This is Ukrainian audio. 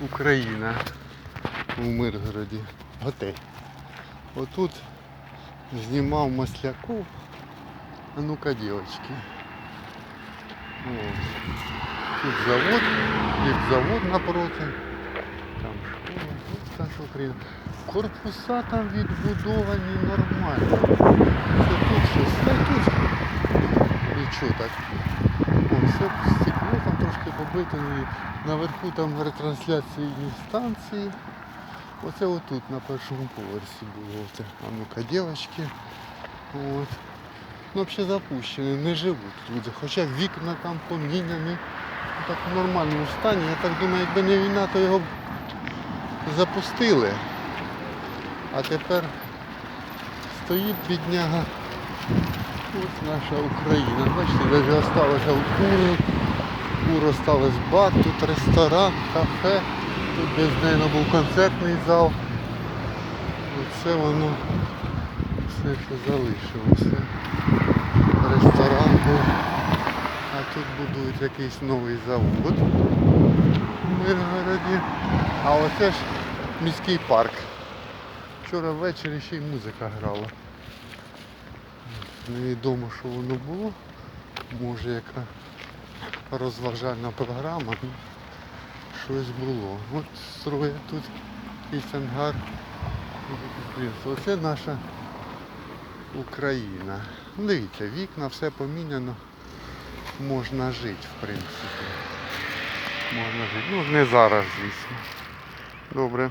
Україна у Миргороді. Готель. Отут знімав Масляков. А ну-ка, дівчатки. Ось. Тут завод, завод напроти. Там школа, тут наша Україна. Корпуса там відбудовані нормально. Це тут щось, та тут нічого так. О, все і наверху там ретрансляційні станції. Оце отут на першому поверсі було. Оце. А ну-ка, дівчатки. От. Ну, взагалі запущені, не живуть люди. Хоча вікна там поміняні. Так в нормальному стані. Я так думаю, якби не війна, то його б запустили. А тепер стоїть бідняга. Ось наша Україна. Бачите, навіть залишилося у кури. Кур осталось бар, тут ресторан, кафе. Тут десь, мабуть, був концертний зал. Оце воно все, що залишилося. Ресторан був. А тут будують якийсь новий завод у Миргороді. А оце ж міський парк. Вчора ввечері ще й музика грала. Невідомо, що воно було. Може яка розважальна програма. Щось було. От строять тут якийсь ангар. Оце наша Україна. Ну, Дивіться, вікна, все поміняно. Можна жити, в принципі. Можна жити. Ну, не зараз, звісно. Добре.